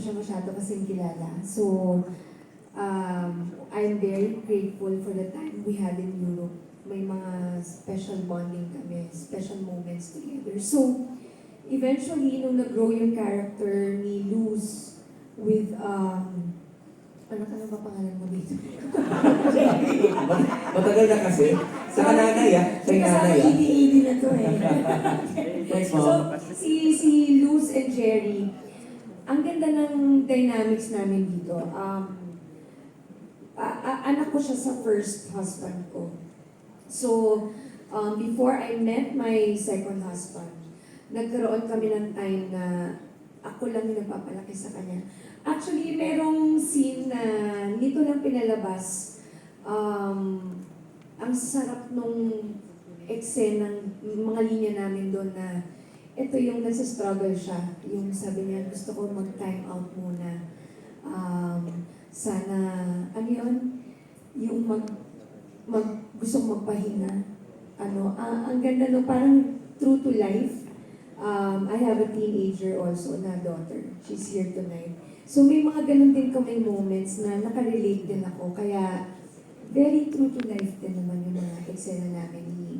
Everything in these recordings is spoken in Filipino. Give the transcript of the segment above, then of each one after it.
siya masyado kasing kilala. So, um, I'm very grateful for the time we had in Europe. May mga special bonding kami, special moments together. So, eventually, nung nag-grow yung character ni Luz with, um, ano ka ba pangalan mo dito? Matagal na kasi. Sa nanay ah. Sa nanay ah. ED-ED na to eh. Thanks, So, si, si Luz and Jerry, ang ganda ng dynamics namin dito. Um, anak ko siya sa first husband ko. So, um, before I met my second husband, nagkaroon kami ng time na ako lang yung nagpapalaki sa kanya. Actually, merong scene na nito lang pinalabas. Um, ang sarap nung eksenang mga linya namin doon na ito yung nasa-struggle siya. Yung sabi niya, gusto ko mag-time out muna. Um, sana, ano yun? Yung mag, mag gusto kong magpahinga. Ano, ah, ang ganda no, parang true to life. Um, I have a teenager also na daughter. She's here tonight. So may mga ganun din kami moments na nakarelate din ako. Kaya very true to life din naman yung mga eksena namin ni,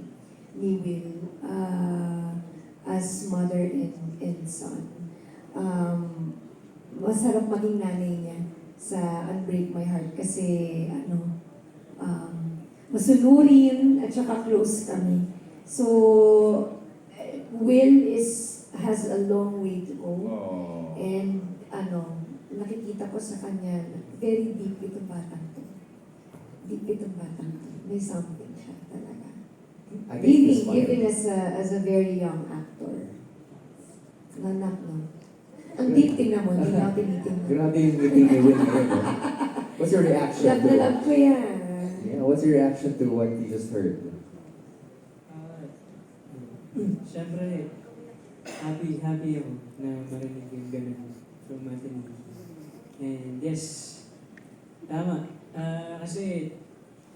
ni Will uh, as mother and, and son. Um, masarap maging nanay niya sa Unbreak My Heart kasi ano, um, masunurin at saka close kami. So, Will is has a long way to go. Oh. And ano, nakikita ko sa kanya, very deep itong batang to. Deep itong batang to. May something siya talaga. One. even as a, as a very young. Nanak, no? Ang deep tingnan mo, hindi na ako tinitingnan. Grabe yung meeting ni Will ngayon. What's your reaction Love to na love ko yan. Yeah, what's your reaction to what you just heard? Ah, Siyempre, happy, happy ako na marinig yung ganun from Anthony. And yes, tama. Ah, kasi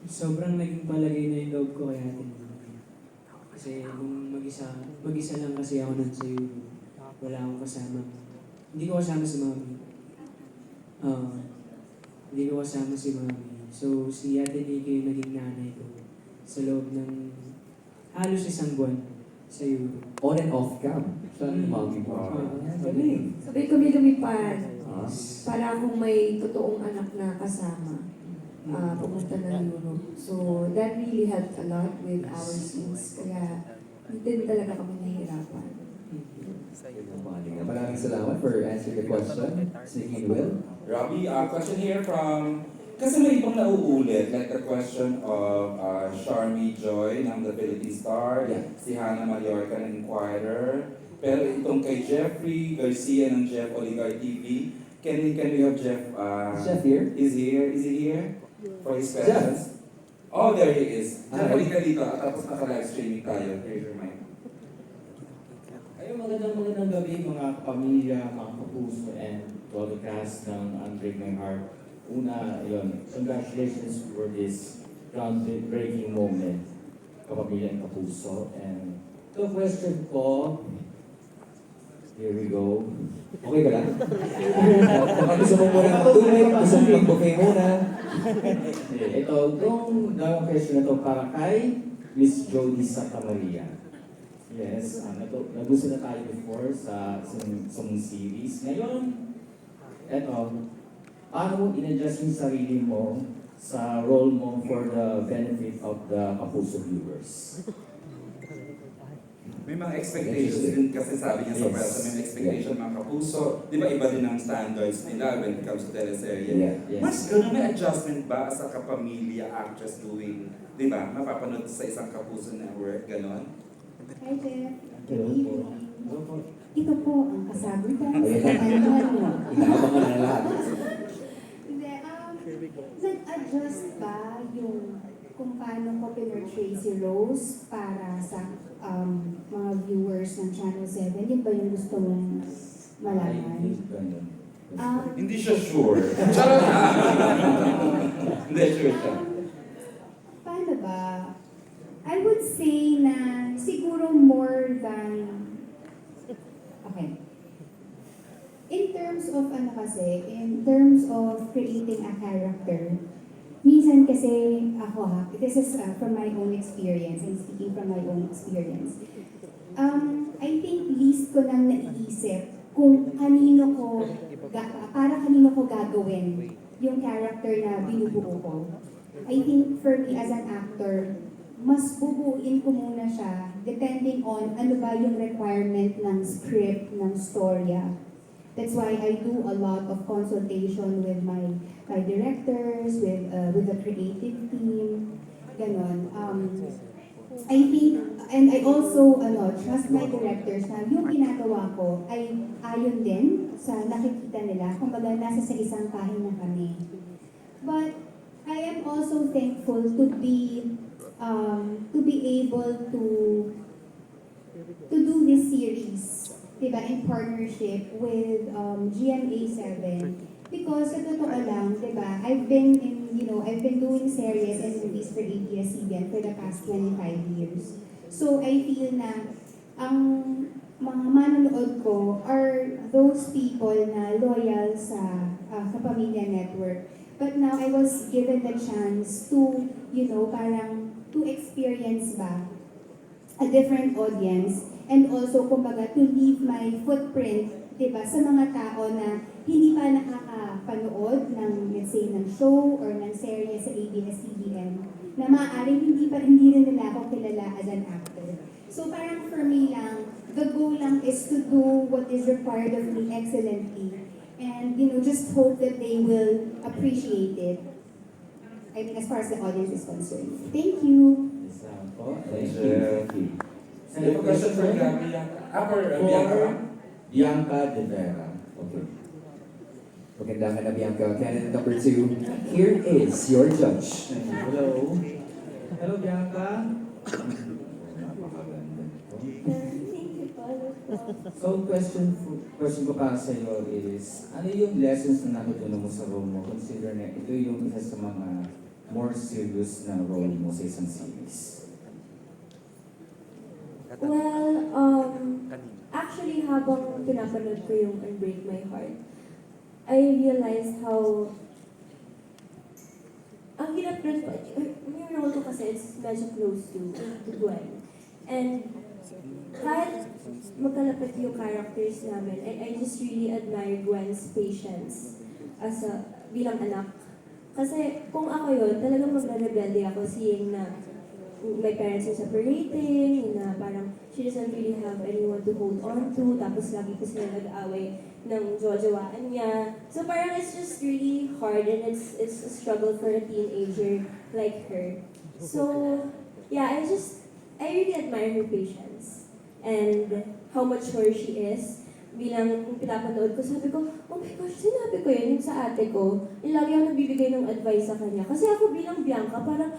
sobrang naging palagay na yung loob ko kay Ate. Kasi nung mag-isa, mag-isa lang kasi ako nun sa Europe. Wala akong kasama. Hindi ko kasama si Mami. Ah, hindi ko kasama si Mami. So, si Ate Nikki yung naging nanay ko sa loob ng halos isang buwan sa Europe. On and off cam. Siya ang Mm. mami mo. Ah, Galing. Sabay kami lumipad. Ah. Para akong may totoong anak na kasama. uh, pumunta ng Europe. So, that really helped a lot with our scenes. Kaya, hindi talaga kami nahihirapan. Maraming salamat for answering the question. Speaking Will. Robbie, a question here from, kasi may ibang nauulit, like the question of uh, Charmy Joy ng The Philippine Star, Yeah. si Hannah Mallorca ng Inquirer, pero itong kay Jeffrey Garcia ng Jeff Oligar TV, can we, can we have Jeff, uh, Chef here. is he here? Is he here? For his Jeff. Oh, there he is. Jeff, Hi. halika dito. Tapos naka-live streaming tayo. Here's your mic. Magandang magandang gabi mga kapamilya, mga kapuso, and to all the cast ng Unbreak My Heart. Una, ayun, congratulations for this groundbreaking moment, kapamilya and kapuso. And the question ko, here we go. Okay ka lang? Baka gusto mo muna mag-tubig, gusto mo mag-buffet muna. Ito, itong dalawang question na to para kay Miss Jody Santa Maria. Yes, um, ito, nagusto na tayo before sa sa, sa mong series. Ngayon, eto, paano mo in-adjust yung sarili mo sa role mo for the benefit of the Kapuso viewers? May mga expectations din kasi sabi niya sa Yes. press, may expectation mga kapuso. Di ba iba din ang standards nila when it comes to teleserye? Yeah. Yes. Mas ganun may adjustment ba sa kapamilya actress doing, di ba, mapapanood sa isang kapuso network, ganon? Hi, Jeff. Good po. evening. Ito po ang kasagutan sa tanungan mo. Inaabangan na lahat. Hindi, um, nag-adjust ba yung kung paano ko pinortray si Rose para sa um, mga viewers ng Channel 7? Yun ba yung gusto mong malaman? Um, Hindi siya sure. Charot! Hindi sure siya. Um, paano ba? I would say na siguro more than... Okay. In terms of ano kasi, in terms of creating a character, minsan kasi ako ha, this is uh, from my own experience, and speaking from my own experience. Um, I think least ko nang naiisip kung kanino ko, para kanino ko gagawin yung character na binubuo ko. I think for me as an actor, mas bubuin ko muna siya depending on ano ba yung requirement ng script, ng storya. That's why I do a lot of consultation with my my directors, with uh, with the creative team, ganon. Um, I think, and I also ano, trust my directors na yung ginagawa ko ay ayon din sa nakikita nila. Kumbaga, nasa sa isang kahin na kami. But I am also thankful to be um, to be able to to do this series, diba, in partnership with um, GMA7. Because sa totoo lang, diba, I've been in, you know, I've been doing series and movies for ABS-CBN for the past 25 years. So I feel na ang mga manonood ko are those people na loyal sa uh, Kapamilya Network. But now I was given the chance to, you know, parang to experience ba a different audience and also kumbaga to leave my footprint 'di ba sa mga tao na hindi pa nakakapanood ng let's say ng show or ng serye sa ABS-CBN na maaaring hindi pa hindi rin nila ako kilala as an actor. So parang for me lang, the goal lang is to do what is required of me excellently and you know just hope that they will appreciate it. I mean as far as the audience is concerned. Thank you. Po. Thank Thank you. you. Thank you. Have a question for for uh, Bianca. Bianca De Vera. Okay. Magandang na Bianca. Candidate number two. Here is your judge. Hello. Hello, Bianca. So, question question ko para sa iyo is, ano yung lessons na natutunan mo sa role mo? Consider na ito yung isa sa mga more serious na role mo sa isang series. Well, um, actually habang pinapanood ko yung Unbreak My Heart, I realized how ang hirap nun pa, yung role ko kasi it's medyo close to, to Gwen. And kahit magkalapit yung characters namin, I, I just really admire Gwen's patience as a, bilang anak. Kasi kung ako yun, talagang magre-rebelde ako seeing na my parents are separating, na parang she doesn't really have anyone to hold on to, tapos lagi ko sila nag-away ng jowa-jowaan niya. So parang it's just really hard and it's it's a struggle for a teenager like her. So, yeah, I just, I really admire her patience and how mature she is. Bilang kung pinapanood ko, sabi ko, oh my gosh, sinabi ko yun yung sa ate ko. Yung lagi ako nagbibigay ng advice sa kanya. Kasi ako bilang Bianca, parang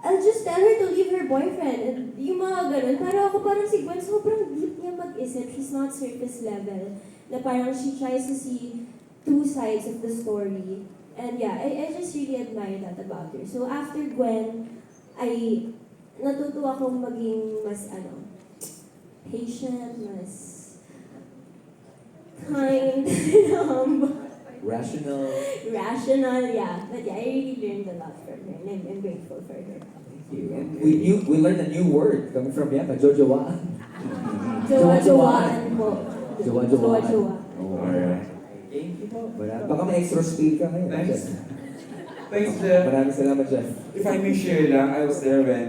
I'll just tell her to leave her boyfriend. And yung mga ganun, parang ako parang si Gwen, sobrang deep niya mag-isip. She's not surface level. Na parang she tries to see two sides of the story. And yeah, I, I just really admire that about her. So after Gwen, I natutuwa akong maging mas ano, patient, mas kind, um, Rational. rational, yeah. But yeah, I really learned a lot from her and I'm, I'm grateful for her. Thank you. And we knew, we learned a new word coming from Bianca, Jojowa. Jowa-jowaan po. Jowa-jowaan. Jowa-jowa. Oh, Alright. Thank you po. Mara- Baka may extra spiel ka ngayon. Thanks. Jeff. Thanks, Jeff. Maraming salamat, Jeff. If I may share lang, I was there when